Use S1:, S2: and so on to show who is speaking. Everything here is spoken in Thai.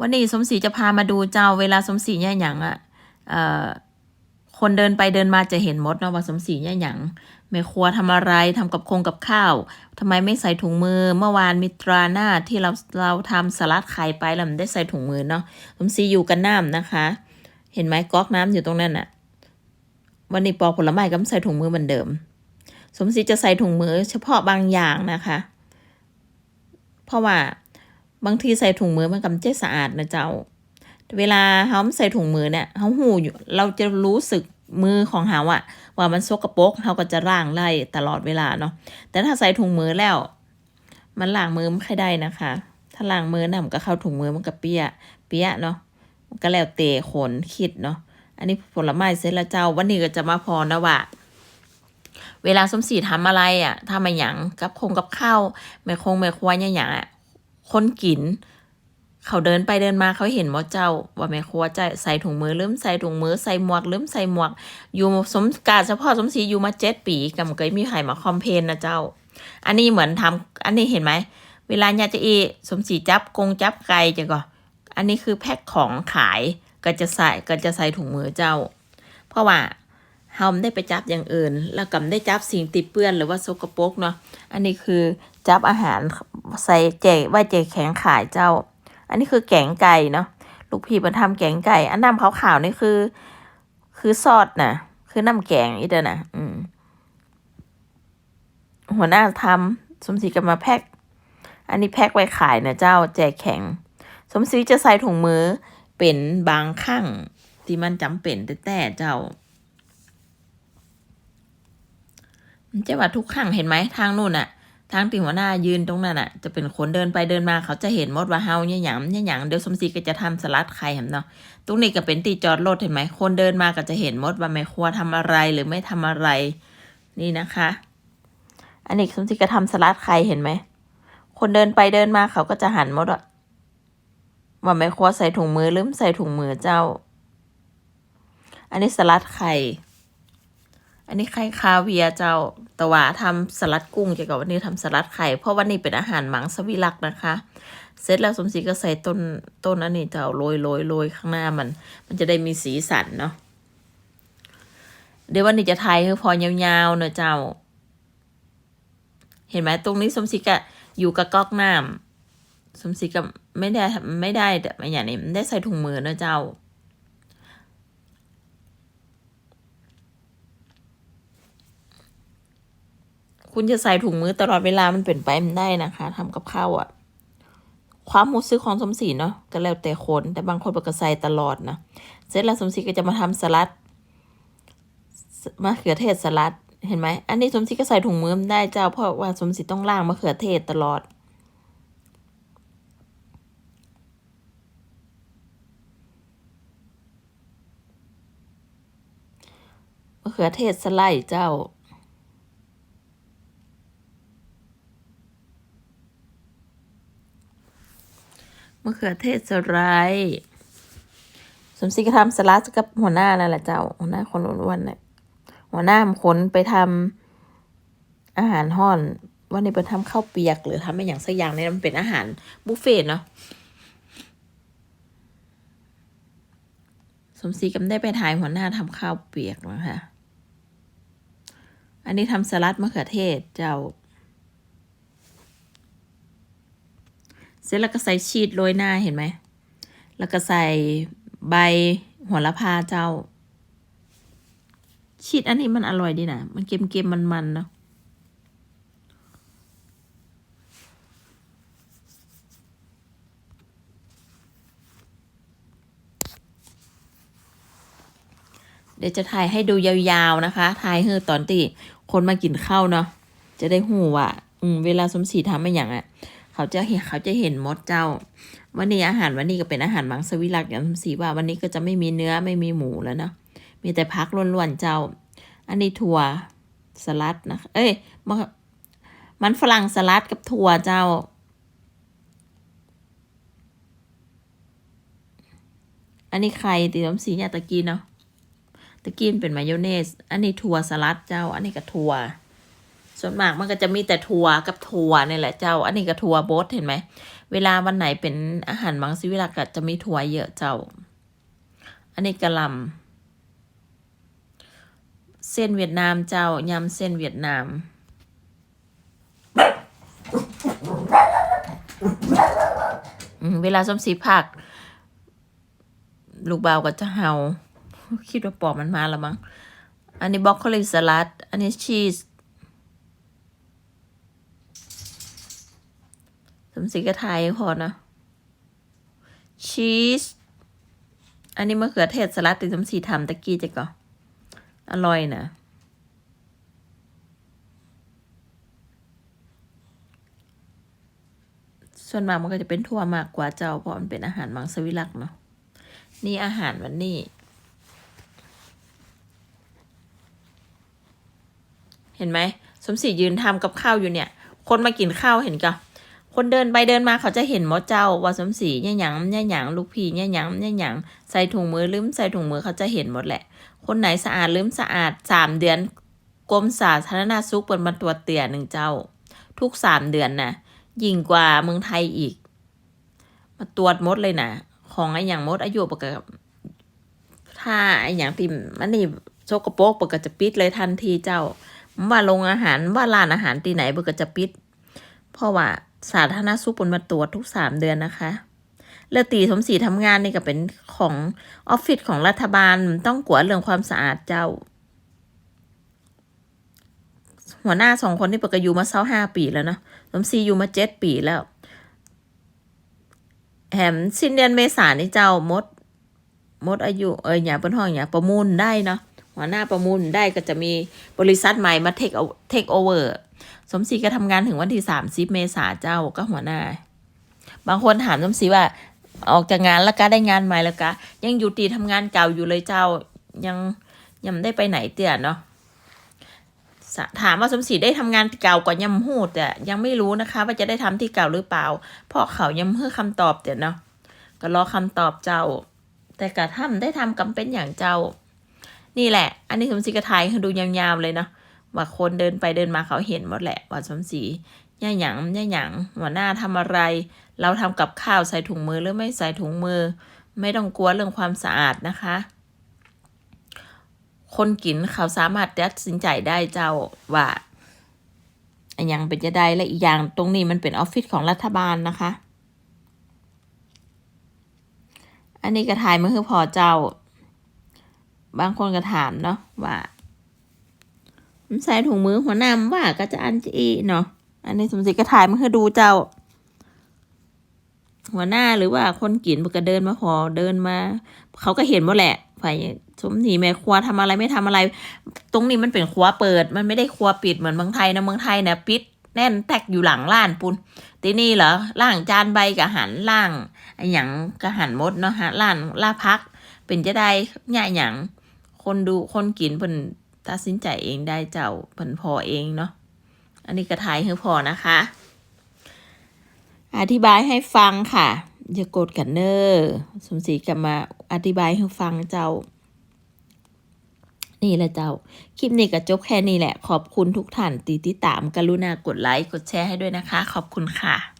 S1: วันนี้สมศรีจะพามาดูเจ้าเวลาสมศรีเนี่หยังอะ่ะคนเดินไปเดินมาจะเห็นมดเนาะว่าสมศรีเนี่หยังแม่ครัวทำอะไรทำกับคงกับข้าวทำไมไม่ใส่ถุงมือ เมื่อวานมีตราหน้าที่เราเราทำสลัดไข่ไปแล้วมันได้ใส่ถุงมือเนาะสมศรีอยู่กันน้ำนะคะ เห็นไหมก๊อกน้ำอยู่ตรงนั้นน่ะ วันนี้ปอกผลไม้ก็ใส่ถุงมือเหมือนเดิม สมศรีจะใส่ถุงมือ เฉพาะบางอย่างนะคะ เพราะว่า บางทีใส่ถุงมือมันกำเจ๊สะอาดนะเจ้า เวลาเขาใส่ถุงมือเนี่ยเขาหูอยู่เราจะรู้สึกมือของเขาอะว่ามันสกปรกเขาก็จะล้างไล่ตลอดเวลาเนาะแต่ถ้าใส่ถุงมือแล้ว มันล้างมือไม่ค่อยได้นะคะ ถ้าล้างมือน่ะมันก็เข้าถุงมือมันก็เปียเปียเนาะมันก็แล้วเตะขนคิดเนาะอันนี้ผลไม้เสร็จแล้วเจ้าวันนี้ก็จะมาพอนะว่าเวลาสมศรีทำอะไรอะ่ะทำมาหยังกับคงกับข้าวแม่คงแม่ครัวเนี่ยอย่างอะ คนกิน เขาเดินไปเดินมาเขาเห็นหมดเจ้า ว่าแม่ครัวจะใส่ถุงมือลืมใส่ถุงมือใส่หมวกลืมใส่หมวก อยู่สมการเฉพาะสมศรีอยู่มาเจ็ดปีกับเคยมีใครมาคอมเพนนะเจ้า อันนี้เหมือนทำอันนี้เห็นไหมเวลาญาติเอสมศรีจับกงจับไก่จะก็อันนี้คือแพ็คของขายก็จะใส่ก็จะใส่ถุงมือเจ้า เพราะว่าเฮาไม่ได้ไปจับอย่างอื่น แล้วก็ไม่ได้จับสิ่งติดเปื้อนหรือว่าสกปรกเนาะอันนี้คือ จับอาหารใส่เจไว่าเจกแข็งขายเจ้า อันนี้คือแกงไก่เนาะลูกพี่มาทำแกงไก่ อันน้ำขาวๆนี่คือ คือซอสนะคือน้ำแกงอีเด้อนะอืมหัวหน้าทำสมศรีก็มาแพ็คอันนี้แพ็คไว้ขายนะเจ้าแจกแข็ง สมศรีจะใส่ถุงมือเป็นบางครั้งที่มันจำเป็นแต่แต่เจ้ามันจะว่าทุกครั้งเห็นไหมทางนู่นอะ ทางที่หัวหน้ายืนตรงนั้นอะ จะเป็นคนเดินไปเดินมาเขาจะเห็นมดว่าเฮาเนี่ยหยำเนี่ยหยังเดี๋ยวสมศรีก็จะทำสลัดไข่เห็นเนาะตรงนี้ก็เป็นตีจอดรถเห็นไหมคนเดินมาก็จะเห็นมดว่าแม่ครัวทำอะไรหรือไม่ทำอะไร นี่นะคะ อันนี้สมศรีก็ทำสลัดไข่เห็นไหมคนเดินไปเดินมาเขาก็จะหันมดว่าแม่ครัวใส่ถุงมือลืมใส่ถุงมือเจ้า อันนี้สลัดไข่ อันนี้ไข่คาเวียเจ้าตะวาทำสลัดกุ้งเกี่ยวกับวันนี้ทำสลัดไข่ เพราะวันนี้เป็นอาหารหมังสวิรักนะคะ เสร็จแล้วสมศรีก็ใส่ต้นต้นอันนี้เจ้าโรยโรยโรยข้างหน้ามัน มันจะได้มีสีสันเนาะเดี๋ยววันนี้จะไทยคือพอยาวๆเนอะเจ้า เห็นไหมตรงนี้สมศรีก็อยู่กับก๊อกน้ำสมศรีก็ไม่ได้ไม่ได้แต่อย่างนี้ไม่ได้ใส่ถุงมือเนอะเจ้า คุณจะใส่ถุงมือตลอดเวลามันเป็นไปไม่ได้นะคะทำกับข้าวอะ่ะ ความรู้สึกของสมศรีเนาะก็แล้วแต่คน แต่บางคนก็ใส่ตลอดนะเสร็จแล้วสมศรีก็จะมาทำสลัดมะเขือเทศสลัดเห็นไหม อันนี้สมศรีก็ใส่ถุงมือได้เจ้าเพราะว่าสมศรีต้องล้างมะเขือเทศตลอด มะเขือเทศสไลด์เจ้า มะเขือเทศสไลด์สมศรีก็ทำสลัดกับหัวหน้านั่นแหละเจ้า หัวหน้าคนอ้วนๆเนี่ยหัวหน้ามันไปทำอาหารห่อนวันนี้ไปทำข้าวเปียก หรือทำเป็นอย่างสักอย่างเนี่ยมันเป็นอาหารบุฟเฟ่ต์เนาะสมศรีก็ได้ไปถ่ายหัวหน้าทำข้าวเปียกนะคะอันนี้ทำสลัดมะเขือเทศเจ้า เสร็จแล้วก็ใส่ชีสโรยหน้าเห็นไหม แล้วก็ใส่ใบหัวละพาเจ้า ชีสอันนี้มันอร่อยดีนะ มันเค็มๆมันๆเนาะเดี๋ยวจะถ่ายให้ดูยาวๆนะคะ ถ่ายเฮอตอนที่คนมากินข้าวเนาะ จะได้หูว่า อืม เวลาสมศรีทำมาอย่างอะ เขาจะเห็นเขาจะเห็นมดเจ้า วันนี้อาหารวันนี้ก็เป็นอาหารมังสวิรักอย่างสีว่าวันนี้ก็จะไม่มีเนื้อไม่มีหมูแล้วเนาะมีแต่พักล้วนๆเจ้า อันนี้ถั่วสลัดนะเอ้ยมะมันฝรั่งสลัดกับถั่วเจ้าอันนี้ไข่ตีน้ำสีเนี่ยตะกี้เนาะตะกี้เป็นมายองเนส อันนี้ถั่วสลัดเจ้า อันนี้ก็ถั่ว ส่วนมากมันก็จะมีแต่ถั่วกับถั่วนี่แหละเจ้า อันนี้ก็ถั่วบดเห็นไหม เวลาวันไหนเป็นอาหารมังสวิรัตก็จะมีถั่วเยอะเจ้า อันนี้กะหล่ำเส้นเวียดนามเจ้ายำเส้นเวียดนามเวลาส้มสีผัก ลูกเบาก็จะเห่าคิดว่าปอบมันมาแล้วมั้ง อันนี้บรอกโคลีสลัด อันนี้ชีส สีกระไทยพอนะชีสอันนี้มะเขือเทศสลัดติสมศรีทำตะกี้จะก่ออร่อยนะส่วนมากมันก็จะเป็นทั่วมากกว่าเจ้าเพราะมันเป็นอาหารมังสวิรักเนาะนี่อาหารวันนี้ เห็นไหมสมศรียืนทำกับข้าวอยู่เนี่ย คนมากินข้าวเห็นกะ คนเดินไปเดินมาเขาจะเห็นหมดเจ้าว่าสมศรีเนี่ยหยังเนี่ยหยังลูกพี่เนี่ยหยังเนี่ยหยังใส่ถุงมือลืมใส่ถุงมือเขาจะเห็นหมดแหละ คนไหนสะอาดลืมสะอาดสามเดือนกรมสาธารณสุขเปิดมาตรวจเตือนหนึ่งเจ้า ทุกสามเดือนนะยิ่งกว่าเมืองไทยอีก มาตรวจมดเลยนะของไอ้อย่างมดอายุปกติถ้าไอ้อย่างติมมันนี่โชกโปกปกติจะปิดเลยทันทีเจ้าว่าโรงอาหารว่าร้านอาหารที่ไหนเบิกจะปิด เพราะว่า สาธารณสุขปนมาตรวจทุกสามเดือนนะคะเลือตีสมศรีทำงานนี่ก็เป็นของออฟฟิศของรัฐบาลต้องกวดเรื่องความสะอาดเจ้า หัวหน้าสองคนที่ปกอยู่มาเศร้าห้าปีแล้วเนาะสมศรีอยู่มาเจ็ดปีแล้ว แถมสิ้นเดือนเมษานี่เจ้ามด มดอายุเอออย่าเป็นห้องอย่าประมูลได้เนาะหัวหน้าประมูลได้ก็จะมีบริษัทใหม่มาเทคเอาเทคโอเวอร์ สมศรีก็ทำงานถึงวันที่สามสิบเมษาเจ้าก็หัวหน้า บางคนถามสมศรีว่า ออกจากงานแล้วก็ได้งานใหม่แล้วก็ยังอยู่ตีทำงานเก่าอยู่เลยเจ้ายังยังได้ไปไหนเตี่ยเนาะถามว่าสมศรีได้ทำงานเก่าก่อนยังหูดแต่ยังไม่รู้นะคะ ว่าจะได้ทำที่เก่าหรือเปล่า เพราะเขายังเพื่อคำตอบเตี่ยเนาะก็รอคำตอบเจ้า แต่กระทำได้ทำกำเป็นอย่างเจ้า นี่แหละ อันนี้สมศรีกระไทยคือดูยาวๆเลยเนาะ ว่าคนเดินไปเดินมาเขาเห็นหมดแหละว่าสมศรีย่าหยังย่าหยังหัวหน้าทำอะไร เราทำกับข้าวใส่ถุงมือหรือไม่ใส่ถุงมือ ไม่ต้องกลัวเรื่องความสะอาดนะคะ คนกินเขาสามารถตัดสินใจได้เจ้าว่าอันยังเป็นจะได้และอีกอย่างตรงนี้มันเป็นออฟฟิศของรัฐบาลนะคะ อันนี้กระทายมันคือพอเจ้า บางคนก็ถามเนาะว่า ใส่ถุงมือหัวหน้ำว่าก็จะอันจีเนาะอันนี้สมศรีกระถ่ายมันคือดูเจ้า หัวหน้าหรือว่าคนกินมันก็เดินมาพอเดินมา เขาก็เห็นหมดแหละฝ่ายสมศรีแม่ครัวทำอะไรไม่ทำอะไร ตรงนี้มันเป็นครัวเปิด มันไม่ได้ครัวปิดเหมือนเมืองไทยนะเมืองไทยนะปิดแน่นแตกอยู่หลังร้านปุนทีนี่เหรอล่างจานใบกับหันล่างอ้หยังกับหันมดเนาะฮะร้านล่าพัก เป็นจะได้ง่ายหยังคนดูคนกินเพิ่น ตัดสินใจเองได้เจ้าเพิ่นพอเองเนาะอันนี้กระทายคือพอนะคะ อธิบายให้ฟังค่ะ อย่ากดกันเนอร์สมศรีกลับมาอธิบายให้ฟังเจ้า นี่แหละเจ้า คลิปนี้ก็จบแค่นี้แหละ ขอบคุณทุกท่านตีติดตามกรุณากดไลค์กดแชร์ให้ด้วยนะคะ ขอบคุณค่ะ